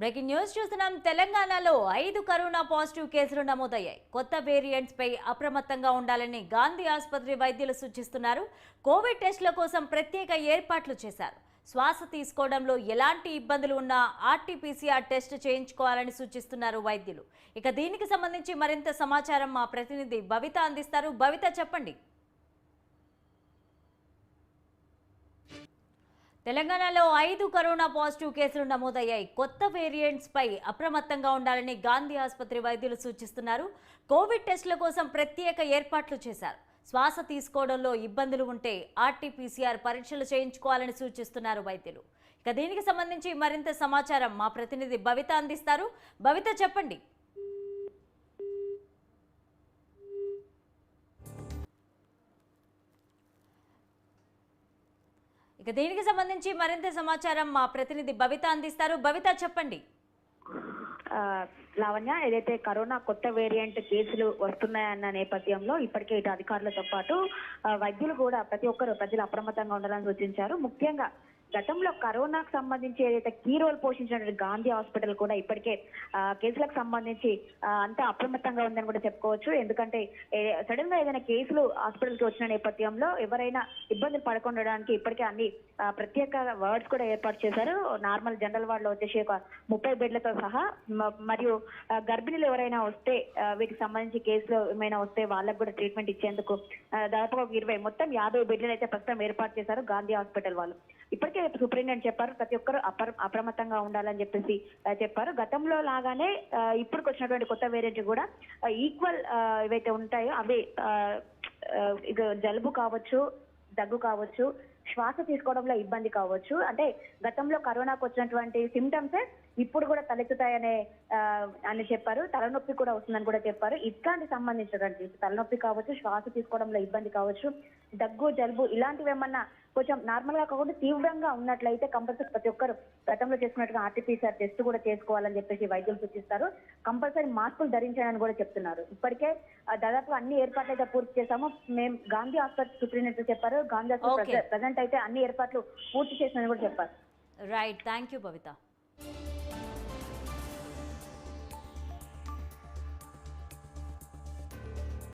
Breaking news చూస్తున్నాం. తెలంగాణలో ఐదు కరోనా పాజిటివ్ కేసులు నమోదయ్యాయి. కొత్త వేరియంట్స్ పై అప్రమత్తంగా ఉండాలని గాంధీ ఆసుపత్రి వైద్యులు సూచిస్తున్నారు. కోవిడ్ టెస్టుల కోసం ప్రత్యేక ఏర్పాట్లు చేశారు. శ్వాస తీసుకోవడంలో ఎలాంటి ఇబ్బందులు ఉన్నా ఆర్టీపీసీఆర్ టెస్ట్ చేయించుకోవాలని సూచిస్తున్నారు వైద్యులు. ఇక దీనికి సంబంధించి మరింత సమాచారం మా ప్రతినిధి భవిత అందిస్తారు. భవిత చెప్పండి. తెలంగాణలో ఐదు కరోనా పాజిటివ్ కేసులు నమోదయ్యాయి. కొత్త వేరియంట్స్ పై అప్రమత్తంగా ఉండాలని గాంధీ ఆసుపత్రి వైద్యులు సూచిస్తున్నారు. కోవిడ్ టెస్టుల కోసం ప్రత్యేక ఏర్పాట్లు చేశారు. శ్వాస తీసుకోవడంలో ఇబ్బందులు ఉంటే ఆర్టీపీసీఆర్ పరీక్షలు చేయించుకోవాలని సూచిస్తున్నారు వైద్యులు. ఇక దీనికి సంబంధించి మరింత సమాచారం మా ప్రతినిధి భవిత అందిస్తారు. భవిత చెప్పండి. ఇక దీనికి సంబంధించి మరింత సమాచారం మా ప్రతినిధి భవిత అందిస్తారు. భవిత చెప్పండి. లావణ్య ఏదైతే కరోనా కొత్త వేరియంట్ కేసులు వస్తున్నాయన్న నేపథ్యంలో ఇప్పటికే ఇటు అధికారులతో పాటు వైద్యులు కూడా ప్రతి ఒక్కరు ప్రజలు అప్రమత్తంగా ఉండాలని సూచించారు. ముఖ్యంగా గతంలో కరోనాకు సంబంధించి ఏదైతే కీ రోల్ పోషించినటువంటి గాంధీ హాస్పిటల్ కూడా ఇప్పటికే కేసులకు సంబంధించి అంతా అప్రమత్తంగా ఉందని కూడా చెప్పుకోవచ్చు. ఎందుకంటే సడన్గా ఏదైనా కేసులు హాస్పిటల్కి వచ్చిన నేపథ్యంలో ఎవరైనా ఇబ్బందులు పడకుండడానికి ఇప్పటికే అన్ని ప్రత్యేక వార్డ్స్ కూడా ఏర్పాటు చేశారు. నార్మల్ జనరల్ వార్డ్లో వచ్చేసి ఒక ముప్పై బెడ్లతో సహా మరియు గర్భిణీలు ఎవరైనా వస్తే వీటికి సంబంధించి కేసులు ఏమైనా వస్తే వాళ్ళకు కూడా ట్రీట్మెంట్ ఇచ్చేందుకు దాదాపు దాదాపుగా ఒక ఇరవై మొత్తం యాభై బెడ్లు అయితే ప్రస్తుతం ఏర్పాటు చేశారు గాంధీ హాస్పిటల్ వాళ్ళు. ఇప్పటికే సూపరింటెండెంట్ చెప్పారు ప్రతి ఒక్కరు అప్ర అప్రమత్తంగా ఉండాలని చెప్పేసి చెప్పారు. గతంలో లాగానే ఇప్పటికి వచ్చినటువంటి కొత్త వేరియంట్ కూడా ఈక్వల్ ఏవైతే ఉంటాయో అవి ఇక జలుబు కావచ్చు దగ్గు కావచ్చు శ్వాస తీసుకోవడంలో ఇబ్బంది కావచ్చు. అంటే గతంలో కరోనాకు వచ్చినటువంటి సిమ్టమ్స్ ఇప్పుడు కూడా తలెత్తుతాయనే అని చెప్పారు. తలనొప్పి కూడా వస్తుందని కూడా చెప్పారు. ఇట్లాంటి సంబంధించినటువంటి తలనొప్పి కావచ్చు శ్వాస తీసుకోవడంలో ఇబ్బంది కావచ్చు దగ్గు జలుబు ఇలాంటివి ఏమన్నా కొంచెం నార్మల్గా కాకుండా తీవ్రంగా ఉన్నట్లయితే కంపల్సరీ ప్రతి ఒక్కరు గతంలో చేసుకున్నట్టుగా ఆర్టీపీసీఆర్ టెస్ట్ కూడా చేసుకోవాలని చెప్పేసి వైద్యులు సూచిస్తారు. కంపల్సరీ మాస్కులు ధరించాలని కూడా చెప్తున్నారు. ఇప్పటికే దాదాపు అన్ని ఏర్పాట్లు అయితే పూర్తి చేశాము. మేము గాంధీ ఆసుపత్రి సూపరింటెండెంట్ చెప్పారు. గాంధీ. ఆసుపత్రి ప్రజెంట్ అయితే అన్ని ఏర్పాట్లు పూర్తి చేసినని కూడా చెప్పారు. Right thank you Bhavitha